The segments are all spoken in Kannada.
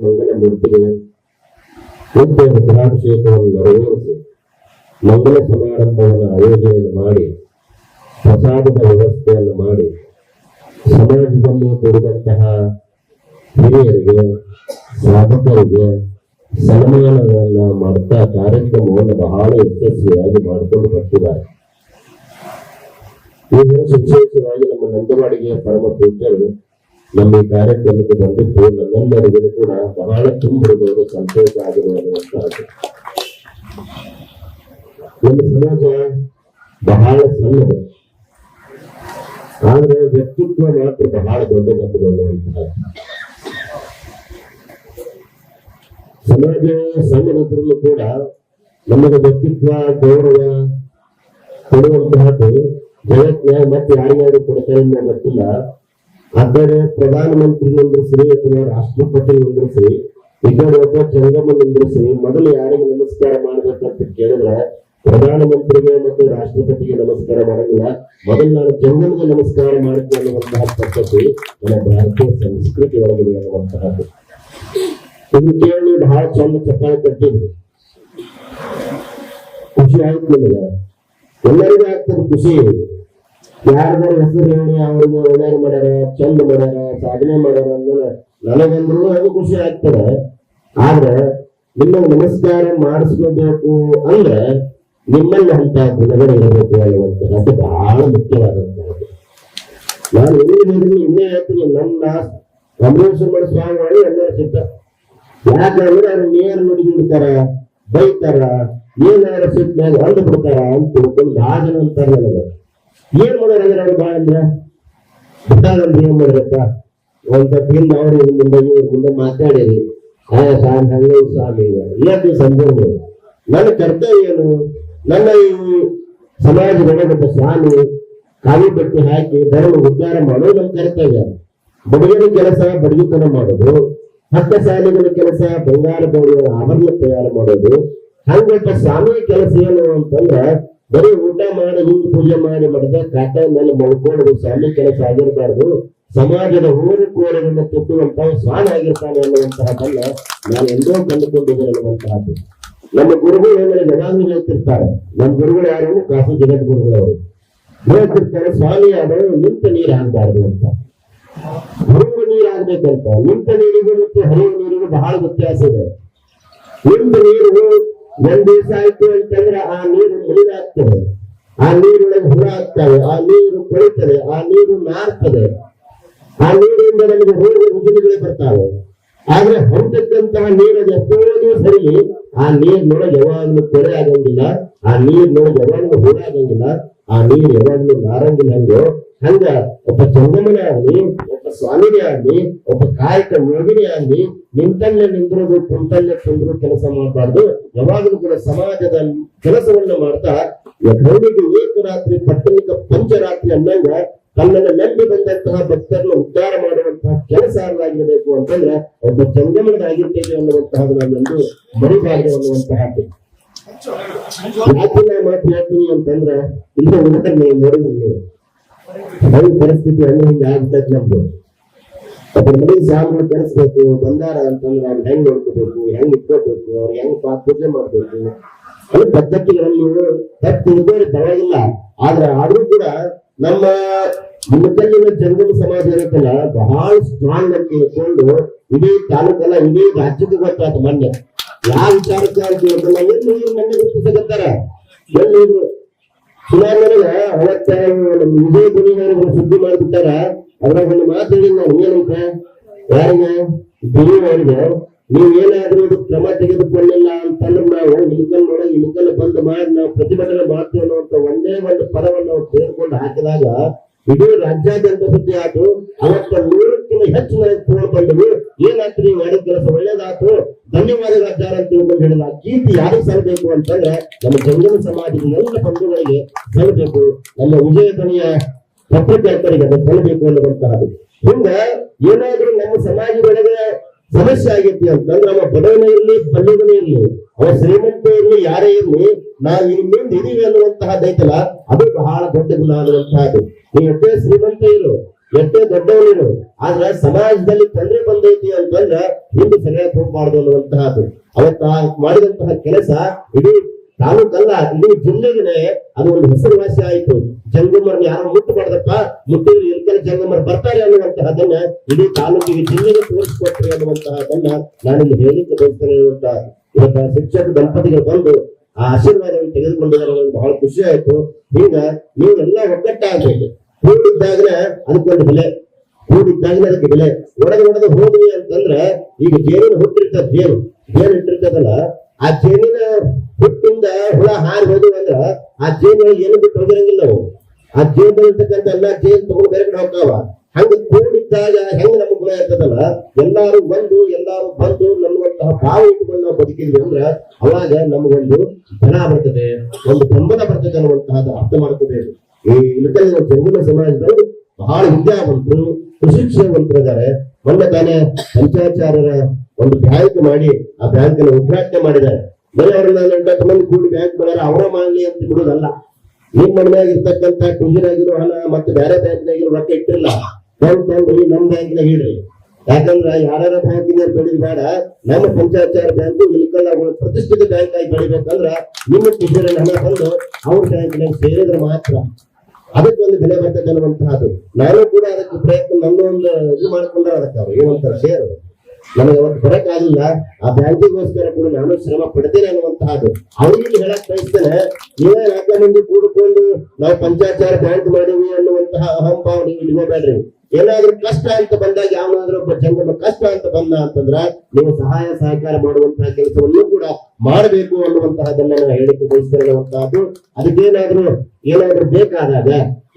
ಮಂಗಲ ಮೂರ್ತಿಗೆ ನಿತ್ಯ ರುದ್ರಾಭಿಷೇಕವನ್ನು ನೆರವೇರಿಸಿ ಮಂಗಲ ಸಮಾರಂಭವನ್ನು ಆಯೋಜನೆಯನ್ನು ಮಾಡಿ ಪ್ರಸಾದದ ವ್ಯವಸ್ಥೆಯನ್ನು ಮಾಡಿ ಸಮಾಜದಲ್ಲಿ ಕೊಡುವಂತಹ ಹಿರಿಯರಿಗೆ ಸಾಧಕರಿಗೆ ಸನ್ಮಾನಗಳನ್ನ ಮಾಡ್ತಾ ಕಾರ್ಯಕ್ರಮವನ್ನು ಬಹಳ ಯಶಸ್ವಿಯಾಗಿ ಮಾಡಿಕೊಂಡು ಬರ್ತಿದ್ದಾರೆ ಈ ದಿವಸ ವಿಶೇಷವಾಗಿ ನಮ್ಮ ನಂದವಾಡಿಗೆ ಪರಮ ಪೂಜ್ಯರು ನಮ್ಮ ಈ ಕಾರ್ಯಕ್ರಮಕ್ಕೆ ಬಂದಿದ್ದು ನಮ್ಮೆಲ್ಲರಿಗೂ ಕೂಡ ಬಹಳ ತುಂಬಿರುವುದು ಸಂತೋಷ ಆಗಿರುವಂತಹದ್ದು ನಮ್ಮ ಸಮಾಜ ಬಹಳ ಸಣ್ಣದು. ಆದ್ರೆ ವ್ಯಕ್ತಿತ್ವ ಮಾತ್ರ ಬಹಳ ದೊಡ್ಡ ಮಟ್ಟದಲ್ಲಿರುವಂತಹ ಸಮಾಜ ಸಣ್ಣದಿದ್ರಲ್ಲೂ ಕೂಡ ನಮಗೆ ವ್ಯಕ್ತಿತ್ವ, ಗೌರವ ಕೊಡುವಂತಹದ್ದು ಜಗತ್ತಿನ ಮತ್ತೆ ಯಾರ್ಯಾರು ಕೊಡ್ತಾರೆ ಗೊತ್ತಿಲ್ಲ ಆ ಕಡೆ ಪ್ರಧಾನಮಂತ್ರಿ ನಿಂದ್ರಿಸ್ರಿ ಅಥವಾ ರಾಷ್ಟ್ರಪತಿ ನಿಂದ್ರಿಸ್ರಿ ಈ ಕಡೆ ಒಬ್ಬ ಜಂಗಮ ನಿಂದ್ರಿಸಿ ಮೊದಲು ಯಾರಿಗೆ ನಮಸ್ಕಾರ ಮಾಡ್ಬೇಕಂತ ಕೇಳಿದ್ರೆ ಪ್ರಧಾನಮಂತ್ರಿಗೆ ಮತ್ತು ರಾಷ್ಟ್ರಪತಿಗೆ ನಮಸ್ಕಾರ ಮಾಡಂಗಿಲ್ಲ. ಮೊದಲು ನಾನು ಜಂಗಮಗೆ ನಮಸ್ಕಾರ ಮಾಡ್ತೀನಿ ಅನ್ನುವಂತಹ ಪದ್ಧತಿ ನಮ್ಮ ಭಾರತೀಯ ಸಂಸ್ಕೃತಿ ಒಳಗಿದೆ ಅನ್ನುವಂತಹದ್ದು ಇದು ಕೇಳಿ ಬಹಳ ಚಂದ ಚಪ್ಪಾಳೆ ಕಟ್ಟಿದ್ರು. ಖುಷಿ ಆಯ್ತು ನಿಮಗೆ. ಎಲ್ಲರಿಗೂ ಆಗ್ತದೆ ಖುಷಿ. ಯಾರ್ದಾರ ಹೆಸರು ಹೇಳಿ ಅವ್ರಿಗೆ ಒಳ್ಳೆಯ ಮಾಡ್ಯಾರ ಚಂದ ಮಾಡ್ಯಾರ ಸಾಧನೆ ಮಾಡ್ಯಾರ ಅಂದ್ರೆ ನನಗಂದ್ರು ಅದು ಖುಷಿ ಆಗ್ತದೆ. ಆದ್ರೆ ನಿಮ್ಮ ನಮಸ್ಕಾರ ಮಾಡಿಸ್ಕೋಬೇಕು ಅಂದ್ರೆ ನಿಮ್ಮಲ್ಲಿ ಅಂತ ಗುಣಗಳು ಇರಬೇಕು ಅದು ಬಹಳ ಮುಖ್ಯವಾದಂತಹದ್ದು ನಾನು ಹೇಳಿದ್ರು ಇನ್ನೇ ಹೇಳ್ತೀನಿ ನನ್ನ ರಮೇಶ್ವರ ಮಾಡಿ ಎಲ್ಲರೂ ಸಿದ್ಧ. ಯಾಕಂದ್ರೆ ಅವ್ರು ನೇರ ನುಡಿದಿಡ್ತಾರ ಬೈತಾರ ಏನಾರ ಸಿಟ್ನಾಗ ಹೊಂದ್ಬಿಡ್ತಾರ ಅಂತ ತಿಳ್ಕೊಂಡು ಆ ಅಂತಾರ ನನಗೆ. ಏನ್ ಮಾಡೋರು ಬಾ ಅಂದ್ರೆ? ಬಿಟ್ಟಾಗಂದ್ರೆ ಏನ್ ಮಾಡ್ರಪ್ಪ ಒಂದ್ ತಪ್ಪಿಂದ ಅವ್ರ ಮುಂದೆ, ಇವ್ರ ಮುಂದೆ ಮಾತಾಡಿರಿ. ಹಂಗ ಸ್ವಾಮಿ ಇವತ್ತು ಸಂದರ್ಭ ನನ್ನ ಕರ್ತವ್ಯ ಏನು? ನನ್ನ ಈ ಸಮಾಜ ಒಳಗೊಬ್ಬ ಸ್ವಾಮಿ ಕಾವಿ ಬಟ್ಟೆ ಹಾಕಿ ಧರ್ಮ ಉದ್ಧಾರ ಮಾಡೋದು ನನ್ನ ಕರ್ತವ್ಯ. ಬಡಗಿನ ಕೆಲಸ ಬಡಗಿತನ ಮಾಡೋದು. ಹತ್ತ ಸಾಲಿಗಳ ಕೆಲಸ ಬಂಗಾರ ಆಭರಣ ತಯಾರು ಮಾಡೋದು. ಹಂಗಟ್ಟ ಸ್ವಾಮಿ ಕೆಲಸ ಏನು ಅಂತಂದ್ರ ಬರೀ ಊಟ ಮಾಡೋದು, ಪೂಜೆ ಮಾಡಿ ಮಾಡಿದ ಕಾಟ ಮೇಲೆ ಮಲ್ಕೊಳ್ಳೋದು, ಸ್ವಾಮಿ ಕೆಲಸ ಆಗಿರಬಾರ್ದು. ಸಮಾಜದ ಊರು ಕೋರವನ್ನು ತುಟ್ಟುವಂತ ಸ್ವಾಮಿ ಆಗಿರ್ತಾನೆ ಅನ್ನುವಂತಹದನ್ನ ನಾನು ಎಂದೋ ಕಂಡುಕೊಂಡಿದ್ದೇನೆ ಅನ್ನುವಂತಹದ್ದು ನಮ್ಮ ಗುರುಗಳು ಏನಾದ್ರೆ ಜನಾಂಗ ಹೇಳ್ತಿರ್ತಾರೆ. ನಮ್ಮ ಗುರುಗಳು ಯಾರು ಕಾಸು ಜಗತ್ ಗುರುಗಳವರು ಹೇಳ್ತಿರ್ತಾರೆ, ಸ್ವಾಮಿ ಆದವರು ನಿಂತ ನೀರು ಹಾಕಬಾರ್ದು ಅಂತ. ಗುರುಗಳು ನೀರು ಆಗ್ಬೇಕಂತ ನಿಂತ ನೀರಿಗೂ ಮತ್ತು ಹರಿಯುವ ನೀರಿಗೂ ಬಹಳ ವ್ಯತ್ಯಾಸ ಇದೆ. ನಿಂತ ನೀರು ಒಂದ್ ದಿವಸ ಆಯ್ತು ಅಂತಂದ್ರೆ ಆ ನೀರು ಮುಳಿದಾಗ್ತದೆ ಆ ನೀರೊಳಗೆ ಹುಳ ಆಗ್ತವೆ, ಆ ನೀರು ಕೊಳಿತದೆ ಆ ನೀರು ನಾರ್ತದೆ. ಆ ನೀರಿಂದ ನಮಗೆ ರೋಗ ರುಜಿನಗಳೇ ಬರ್ತಾವೆ. ಆದ್ರೆ ಹೊಂದಕ್ಕಂತಹ ನೀರನ್ನು ಎಷ್ಟೋ ಸರಿ ಆ ನೀರಿನೊಳಗೆ ಯಾವಾಗಲೂ ಕೊಳೆ ಆಗಂಗಿಲ್ಲ, ಆ ನೀರಿನೊಳಗೆ ಯಾವಾಗಲೂ ಹುಳ ಆಗಂಗಿಲ್ಲ, ಆ ನೀರು ಯಾವಾಗಲೂ ನಾರಂಗಿಲ್ಲ ಹಂಗ ಒಬ್ಬ ಜಂಗಮನೇ ಆಗ್ಲಿ ಒಬ್ಬ ಸ್ವಾಮಿನೇ ಆಗ್ಲಿ ಒಬ್ಬ ಕಾಯಕ ಯೋಗಿನೇ ಆಗ್ಲಿ ನಿಂತಲ್ಲೇ ನಿಂದ್ರೋದು, ಕುಂತಲ್ಲೇ ಕುಂದ್ರು ಕೆಲಸ ಮಾಡಬಾರ್ದು. ಯಾವಾಗಲೂ ಕೂಡ ಸಮಾಜದ ಕೆಲಸವನ್ನ ಮಾಡ್ತಾ ಕೌಲಿಗೆ ಏಕರಾತ್ರಿ ಪಟ್ಟಣಿಕ ಪಂಚರಾತ್ರಿ ಅನ್ನಂಗ ತನ್ನನ್ನು ನಂಬಿ ಬಂದಂತಹ ಭಕ್ತರನ್ನು ಉದ್ಧಾರ ಮಾಡುವಂತಹ ಕೆಲಸ ಆಗಿರಬೇಕು ಅಂತಂದ್ರೆ ಒಬ್ಬ ಜಂಗಮನಾಗಿರ್ತೇವೆ ಅನ್ನುವಂತಹದ್ದು ನಾನೊಂದು ಮರಿಬಾರದು ಅನ್ನುವಂತಹದ್ದು ಯಾಕೆ ನಾ ಮಾತು ಹೇಳ್ತೀನಿ ಅಂತಂದ್ರೆ, ಇಲ್ಲ ನೋಡಿದ್ರಿ ನೀವು ನಮ್ ಪರಿಸ್ಥಿತಿ ಹೆಂಗ್ ಹಿಂಗ ಆಗ್ತದೆ ನಮ್ದು. ಒಬ್ಬರ ಮನೆಗೆ ಸಾಮಾನು ಬೆಳೆಸ್ಬೇಕು ಬಂದಾರ ಅಂತಂದ್ರೆ ಅವ್ರು ಹೆಂಗ್ ನೋಡ್ಕೋಬೇಕು, ಹೆಂಗ್ ಇಟ್ಕೋಬೇಕು, ಅವ್ರು ಹೆಂಗ್ ಪೂಜೆ ಮಾಡ್ಬೇಕು. ಅದು ಪದ್ಧತಿಗಳಲ್ಲಿ ತಪ್ಪು ತಿಳ್ಕೊಂಡ್ರೆ ಪರವಾಗಿಲ್ಲ ಆದ್ರೆ ಆದ್ರೂ ಕೂಡ ನಮ್ಮ ಮುಖಲ್ಲಿನ ಜಂಗಮ ಸಮಾಜ ಇರುತ್ತಲ್ಲ, ಬಹಳ ಸ್ಟ್ರಾಂಗ್ ಅಂತ ತಿಳ್ಕೊಂಡು ಇಡೀ ತಾಲೂಕಲ್ಲ ಇಡೀ ರಾಜ್ಯಕ್ಕೆ ಗೊತ್ತಾಯ್ತು ಮೊನ್ನೆ. ಯಾವ ವಿಚಾರಕ್ಕೆ ಅಂತ ಎಲ್ಲಿ ಮನೆ ಗುರುತಿಸಕತ್ತಾರ ಎಲ್ಲಿ ಸುಮಾರು ನನಗ ಅವತ್ತ ನಮ್ಮ ವಿಜಯ ಗುಣಿಗಾರರು ಸುದ್ದಿ ಮಾಡಿಬಿಟ್ಟಾರ. ಅದ್ರಾಗ ಒಂದು ಮಾತು ಹೇಳಿದ್ ನಾನು ಏನಂತ ಯಾರಿಗೆ? ಗುರುವರಿಗೆ ನೀವ್ ಏನಾದ್ರೂ ಇದು ಕ್ರಮ ತೆಗೆದುಕೊಳ್ಳಿಲ್ಲ ಅಂತಂದ್ರೆ ನಾವು ಇಳಿಕಲ್ ನೋಡ ಇಳಿಕಲ್ ಬಂದ್ ಮಾಡಿ ನಾವು ಪ್ರತಿಭಟನೆ ಮಾಡ್ತೀವಿ ಅನ್ನುವಂತ ಒಂದೇ ಒಂದು ಪದವನ್ನು ನಾವು ಸೇರ್ಕೊಂಡು ಹಾಕಿದಾಗ ಇಡೀ ರಾಜ್ಯಾದ್ಯಂತ ಸುದ್ದಿ ಆಯ್ತು. ಅವತ್ತ ನೂರಕ್ಕಿಂತ ಹೆಚ್ಚು ನನಗೆ ಫೋನ್ ಬಂದವು ಏನಾಯ್ತು? ನೀವು ಮಾಡಿದ ಕೆಲಸ ಒಳ್ಳೇದಾಯ್ತು. ಧನ್ಯವಾದಗಳು ಅಜ್ಜಾರ ಅಂತ ತಿಳ್ಕೊಂಡು ಹೇಳಿದ ಆ ಕೀರ್ತಿ ಯಾರಿಗೆ ಸಲ್ಲಬೇಕು ಅಂತಂದ್ರೆ ನಮ್ಮ ಜಂಗಮ ಸಮಾಜದ ಎಲ್ಲ ಬಂಧುಗಳಿಗೆ ಸಲ್ಲಬೇಕು ನಮ್ಮ ವಿಜಯ ಧ್ವನಿಯ ಪತ್ರಕರ್ತರಿಗೆ ಅದು ಸಲ್ಲಬೇಕು ಅನ್ನುವಂತಹದ್ದು. ಹಿಂಗ ಏನಾದ್ರೂ ನಮ್ಮ ಸಮಾಜದೊಳಗೆ ಸಮಸ್ಯೆ ಆಗೈತಿ ಅಂತಂದ್ರೆ ನಮ್ಮ ಬಡವನೇ ಇರ್ಲಿ, ಬಲ್ಲಿಗನೇ ಇರ್ಲಿ, ಅವ ಶ್ರೀಮಂತ ಇರ್ಲಿ, ಯಾರೇ ಇರ್ಲಿ, ನಾವು ಇನ್ ಮುಂದೆ ಇದೀವಿ ಅನ್ನುವಂತಹದ್ದೈತಲ್ಲ ಅದು ಬಹಳ ದೊಡ್ಡ ಗುಣ ಅನ್ನುವಂತಹದ್ದು. ನೀವು ಶ್ರೀಮಂತ ಇರು ಎಷ್ಟೇ ದೊಡ್ಡವನೇನು, ಆದ್ರೆ ಸಮಾಜದಲ್ಲಿ ತೊಂದರೆ ಬಂದೈತಿ ಅಂತಂದ್ರೆ ಹಿಂದೆ ಸರಿಯಾಗಿ ಹೋಗ್ಬಾರ್ದು ಅನ್ನುವಂತಹದ್ದು. ಅವತ್ತ ಮಾಡಿದಂತಹ ಕೆಲಸ ಇಡೀ ತಾಲೂಕಲ್ಲ, ಇಡೀ ಜಿಲ್ಲೆಗೆ ಅದು ಒಂದು ಹೆಸರುವಾಸಿ ಆಯಿತು. ಜಂಗಮರ್ ಯಾರು ಮುಟ್ಟಬಾರ್ದಪ್ಪ ಮುಟ್ಟಿದ್ರೆ ಇರ್ತಾರೆ ಜಂಗಮರ್ ಬರ್ತಾರೆ ಅನ್ನುವಂತಹದನ್ನ ಇಡೀ ತಾಲೂಕಿಗೆ ಜಿಲ್ಲೆಗೆ ತೋರಿಸ್ಕೊಟ್ರಿ ಅನ್ನುವಂತಹದನ್ನ ಇಲ್ಲಿ ಹೇಳಿಕೆ ಬಯಸ್ತೇನೆ ಅಂತ ಇವತ್ತ ಶಿಕ್ಷಕ ದಂಪತಿಗಳು ಬಂದು ಆ ಆಶೀರ್ವಾದವನ್ನು ತೆಗೆದುಕೊಂಡಿದ್ದಾರೆ ಬಹಳ ಖುಷಿ ಆಯ್ತು. ಈಗ ನೀವೆಲ್ಲ ಒಗ್ಗಟ್ಟಾಗಬೇಕು. ಕೂಡಿದ್ದಾಗಲೇ ಅದಕ್ಕೊಂದು ಬೆಲೆ ಕೂಡಿದ್ದಾಗಲೇ ಅದಕ್ಕೆ ಬೆಲೆ. ಒಡೆದು ಒಡೆದು ಹೋದ್ವಿ ಅಂತಂದ್ರೆ ಈಗ ಜೇನಿನ ಹುಟ್ಟಿರ್ತದ ಜೇನು. ಜೇನು ಇಟ್ಟಿರ್ತದಲ್ಲ, ಆ ಜೇನಿನ ಹುಟ್ಟಿಂದ ಹುಳ ಹಾರಿ ಹೋದ್ವಿ ಅಂದ್ರ ಆ ಜೇನು ಏನು ಬಿಟ್ಟು ಹೋಗಿರಂಗಿಲ್ಲ ಅವು. ಆ ಜೇನಿರ್ತಕ್ಕಂಥ ಎಲ್ಲಾ ಜೇನು ತಗೊಂಡು ಬೇರೆ ಕಡೆ ಹೋಗ್ತಾವ. ಹಂಗ ಕೂಡಿದ್ದಾಗ ಹೆಂಗ್ ನಮ್ಗೆ ಗುಣ ಇರ್ತದಲ್ಲ? ಎಲ್ಲಾರು ಬಂದು ಎಲ್ಲಾರು ಬಂದು ನಮ್ಮಂತಹ ಭಾವ ಇಟ್ಕೊಂಡು ನಾವು ಬದುಕಿದ್ವಿ ಅಂದ್ರೆ ಅವಾಗ ನಮಗೊಂದು ಧನ ಬರ್ತದೆ, ಒಂದು ಬೆಂಬಲ ಬರ್ತದೆ ಅನ್ನುವಂತಹದ್ದು ಅರ್ಥ ಮಾಡ್ಕೋಬೇಕು. ಈ ಇಲ್ಲದ ಜಂಗಮ ಸಮಾಜದಲ್ಲಿ ಬಹಳ ವಿದ್ಯಾವಂತರು ಸುಶಿಕ್ಷಣವಂತರಿದ್ದಾರೆ ಮೊನ್ನೆ ತಾನೇ ಪಂಚಾಚಾರ್ಯರ ಒಂದು ಬ್ಯಾಂಕ್ ಮಾಡಿ, ಆ ಬ್ಯಾಂಕ್ ಅನ್ನು ಉದ್ಘಾಟನೆ ಮಾಡಿದ್ದಾರೆ. ಮನೆ ಅವ್ರನ್ನ ಎಂಟತ್ತು ಮಂದಿ ಕೂಡಿ ಬ್ಯಾಂಕ್ ಮಾಡ್ಯಾರ, ಅವರ ಮಾಡಲಿ ಅಂತ ಬಿಡುದಲ್ಲ ನಿಮ್ ಮನೆಯಾಗ ಇರ್ತಕ್ಕಂತ ಟೂಜಿನಾಗಿರೋ ಹಣ ಮತ್ತೆ ಬೇರೆ ಬ್ಯಾಂಕ್ನಾಗಿರೋ ರೊಕ್ಕ ಇಟ್ಟಿಲ್ಲ ಬ್ಯಾಂಕ್ ತಗೊಂಡು ನಮ್ ಬ್ಯಾಂಕ್ನಾಗ ಇಡ್ರಿ. ಯಾಕಂದ್ರ ಯಾರ್ಯಾರ ಬ್ಯಾಂಕಿನ ಬೆಳಿ ಬೇಡ, ನಮ್ಮ ಪಂಚಾಚಾರ ಬ್ಯಾಂಕ್ ಇಲ್ಕಲ್ಲ ಪ್ರತಿಷ್ಠಿತ ಬ್ಯಾಂಕ್ ಆಗಿ ಬೆಳಿಬೇಕಂದ್ರ ನಿಮ್ಮ ಟೂಜಿನ ಹಣ ಬಂದು ಅವ್ರ ಬ್ಯಾಂಕ್ನಾಗ ಸೇರಿದ್ರೆ ಮಾತ್ರ. ಅದಕ್ಕೆ ಒಂದು ಬೆಲೆ ಬರ್ತದೆ ಅನ್ನುವಂತಹದ್ದು. ನಾನು ಕೂಡ ಅದಕ್ಕೆ ಪ್ರಯತ್ನ ನನ್ನ ಒಂದು ಇದು ಮಾಡ್ಕೊಂಡ್ರೆ ಅದಕ್ಕೆ ಅವ್ರು ಏನಂತಾರೆ ಶೇರ್ ನನಗೆ ಅವತ್ತು ಬರಕ್ಕಾಗಿಲ್ಲ ಆ ಬ್ಯಾಂಕಿಗೋಸ್ಕರ ಕೂಡ ನಾನು ಶ್ರಮ ಪಡ್ತೇನೆ ಅನ್ನುವಂತಹದ್ದು. ಅವ್ರಿಗೆ ಹೇಳಕ್ ಬಯಸ್ತೇನೆ, ನೀವೇ ನಾಲ್ಕು ಮಂದಿ ಕೂಡಿಕೊಂಡು ನಾವು ಪಂಚಾಚಾರ ಬ್ಯಾಂಕ್ ಮಾಡೀವಿ ಅನ್ನುವಂತಹ ಅಹಂಭಾವ ನೀವು ಇಟ್ಕೋಬೇಡ್ರಿ. ಏನಾದ್ರೂ ಕಷ್ಟ ಅಂತ ಬಂದಾಗ ಯಾವನಾದ್ರೂ ಒಬ್ಬ ಜಂಗಮ ಕಷ್ಟ ಅಂತ ಬಂದ ಅಂತಂದ್ರ ನೀವು ಸಹಾಯ, ಸಹಕಾರ ಮಾಡುವಂತಹ ಕೆಲಸವನ್ನು ಕೂಡ ಮಾಡಬೇಕು ಅನ್ನುವಂತಹದನ್ನ ನಾವು ಹೇಳಿಕೆ ಬಯಸ್ತಿರುವಂತಹದ್ದು ಅದಕ್ಕೇನಾದ್ರೂ ಏನಾದ್ರೂ ಬೇಕಾದಾಗ,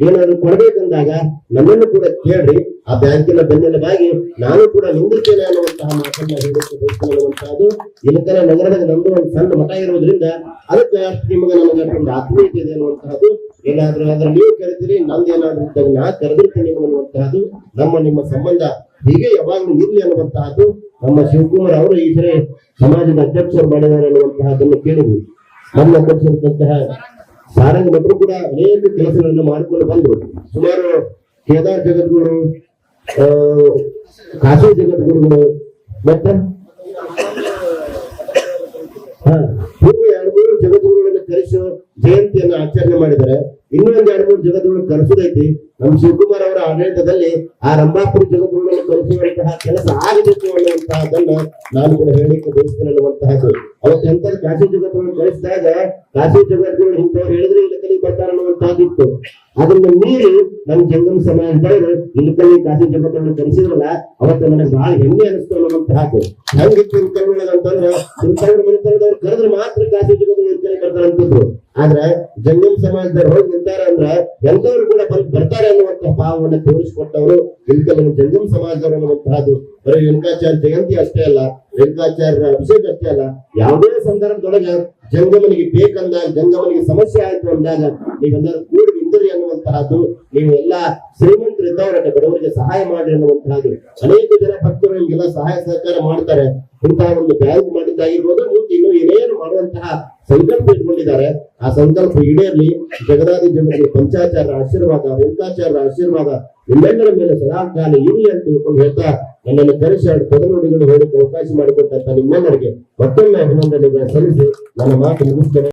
ಏನಾದ್ರೂ ಕೊಡಬೇಕಂದಾಗ ನನ್ನನ್ನು ಕೂಡ ಕೇಳ್ರಿ. ಆ ಬ್ಯಾಂಕಿನ ಬೆನ್ನೆಲುಬಾಗಿ ನಾನು ಕೂಡ ನಿಂದಿರ್ತೇನೆ ಅನ್ನುವಂತಹ ಮಾತನ್ನ ಹೇಳಿಕೆ ಬಯಸ್ತಿರುವಂತಹದ್ದು ಇಲ್ಲಕರ ನಗರದಾಗ ನಮ್ದು ಒಂದು ಸಣ್ಣ ಮಠ ಇರೋದ್ರಿಂದ ಅದಕ್ಕೆ ನಿಮಗೆ ನಮಗೆ ಒಂದು ಆತ್ಮೀಯತೆ ಇದೆ ಅನ್ನುವಂತಹದ್ದು. ಏನಾದ್ರೂ ಆದ್ರೆ ನೀವು ಕರಿತೀರಿ ನಂದು ಏನಾದ್ರೂ ಇದ್ದಾಗ ನಾ ಕರೆದಿರ್ತೀನಿ ಅನ್ನುವಂತಹದ್ದು ನಮ್ಮ ನಿಮ್ಮ ಸಂಬಂಧ. ಹೀಗೆ ಯಾವಾಗಲೂ ಇರ್ಲಿ ಅನ್ನುವಂತಹದ್ದು ನಮ್ಮ ಶಿವಕುಮಾರ್ ಅವರು ಈ ಸರಿ ಸಮಾಜದ ಅಧ್ಯಕ್ಷರು ಮಾಡಿದ್ದಾರೆ ಅನ್ನುವಂತಹದ್ದನ್ನು ಕೇಳಿದ್ವಿ. ನಮ್ಮ ಅಧ್ಯಕ್ಷರಿದ್ದಂತಹ ಸಾರಂಗ ಭಟ್ರು ಕೂಡ ಅನೇಕ ಕೆಲಸಗಳನ್ನು ಮಾಡಿಕೊಂಡು ಬಂದ್ರು. ಸುಮಾರು ಕೇದಾರ್ ಜಗದ್ಗುರು ಕಾಶಿ ಜಗದ್ಗುರುಗಳು, ಮತ್ತೆ? ಹಾ. ಹೀಗೆ ಎರಡು ಮೂರು ಜಗದ್ಗುರುಗಳನ್ನ ಕರೆಸೋ ಜಯಂತಿಯನ್ನು ಆಚರಣೆ ಮಾಡಿದರೆ ಇನ್ನೊಂದು ಎರಡು ಮೂರು ಜಗದ್ಗುರು ಕರೆಸೋದೈತಿ. ನಮ್ಮ ಶಿವಕುಮಾರ್ ಅವರ ಆಡಳಿತದಲ್ಲಿ ಆ ರಂಭಾಪುರ ಜಗದ್ಗುರುಗಳನ್ನು ಕರೆಸುವಂತಹ ಕೆಲಸ ಆಗಬೇಕು ಅನ್ನುವಂತಹದನ್ನ ನಾನು ಕೂಡ ಹೇಳಿಕ್ಕೆ ಬಯಸ್ತೇನೆ ಅನ್ನುವಂತಹದ್ದು ಅವತ್ತು ಎಂತ ಕಾಶಿ ಜಗತ್ತನ್ನು ಕಳಿಸಿದಾಗ ಕಾಶಿ ಜಗದ್ಗುರು ಇಂಥವ್ರು ಹೇಳಿದ್ರೆ ಇಲ್ಲಕಲಿ ಬರ್ತಾರ ಅನ್ನುವಂತಹದ್ದು ಇತ್ತು ಅದನ್ನ ಮೀರಿ ನಮ್ಮ ಜಂಗಮ ಸಮಾಜದವರು ಇಲ್ಲಕಲಿ ಕಾಶಿ ಜಗತ್ತನ್ನು ಕಲಿಸಿದ್ರಲ್ಲ ಅವತ್ತು ನನಗೆ ಬಹಳ ಹೆಮ್ಮೆ ಅನಿಸ್ತು ಅನ್ನುವಂತಹದ್ದು ಹೆಂಗಿತ್ತು ಅಂತಂದ್ರೆ ತಿಳ್ಕೊಂಡು ಮನೆತನದವ್ರು ಕರೆದ್ರೆ ಮಾತ್ರ ಕಾಶಿ ಜಗತ್ತು ಇಲ್ಕಲಿ ಬರ್ತಾರೆ ಅಂತಿದ್ರು. ಆದ್ರೆ ಜಂಗಮ ಸಮಾಜದವ್ರು ಹೋಗಿ ನಿಂತಾರೆ ಅಂದ್ರೆ ಎಂತವ್ರು ಕೂಡ ಬರ್ತಾರೆ ಅನ್ನುವಂತಹ ಭಾವವನ್ನು ತೋರಿಸಿಕೊಟ್ಟವರು ಇಲ್ಕಲಿ ಜಂಗಮ ಸಮಾಜದವರು ಬರೀ ರೇಣುಕಾಚಾರ್ಯ ಜಯಂತಿ ಅಷ್ಟೇ ಅಲ್ಲ ರೇಣುಕಾಚಾರ್ಯರ ಅಭಿಷೇಕ ಅಷ್ಟೇ ಅಲ್ಲ, ಯಾವುದೇ ಸಂದರ್ಭದೊಳಗೆ ಜಂಗಮನಿಗೆ ಬೇಕಂದಾಗ, ಜಂಗಮನಿಗೆ ಸಮಸ್ಯೆ ಆಯ್ತು ಅಂದಾಗ, ನೀವೆಲ್ಲರೂ ಕೂಡಿ ಅನ್ನುವಂತಹದ್ದು, ನೀವು ಎಲ್ಲ ಶ್ರೀಮಂತರಿದ್ದವರನ್ನ, ಬಡವರಿಗೆ ಸಹಾಯ ಮಾಡಿ ಅನ್ನುವಂತಹದ್ದು. ಅನೇಕ ಜನ ಭಕ್ತರು ನಿಮ್ಗೆಲ್ಲ ಸಹಾಯ ಸಹಕಾರ ಮಾಡ್ತಾರೆ. ಇಂತಹ ಒಂದು ಬ್ಯಾಂಕ್ ಮಾಡಿದ್ದಾಗಿರ್ಬೋದು, ಮುಂದೆ ಇನ್ನು ಏನೇನು ಮಾಡುವಂತಹ ಸಂಕಲ್ಪ ಇಟ್ಕೊಂಡಿದ್ದಾರೆ, ಆ ಸಂಕಲ್ಪ ಈಡೇರ್ಲಿ. ಜಗದಾದಿ ಜನರಿಗೆ ಪಂಚಾಚಾರ ಆಶೀರ್ವಾದ ರೇಣುಕಾಚಾರ್ಯರ ಆಶೀರ್ವಾದ, ನಿಮ್ಮೆಲ್ಲರ ಮೇಲೆ ಸದಾ ಕಾಲ ಇರಲಿ ಅಂತ ತಿಳ್ಕೊಂಡು ಹೇಳ್ತಾ, ನನ್ನನ್ನು ಕರೆಸಿ ಎರಡು ಪದನುಡಿಗಳು ಹೇಳಕ್ಕೆ ಅವಕಾಶ ಮಾಡಿಕೊಟ್ಟಂತ ನಿಮ್ಮೆಲ್ಲರಿಗೆ ಮತ್ತೊಮ್ಮೆ ಅಭಿನಂದನೆಗಳನ್ನು ಸಲ್ಲಿಸಿ, ನನ್ನ ಮಾತು ಮುಗಿಸ್ತೇನೆ.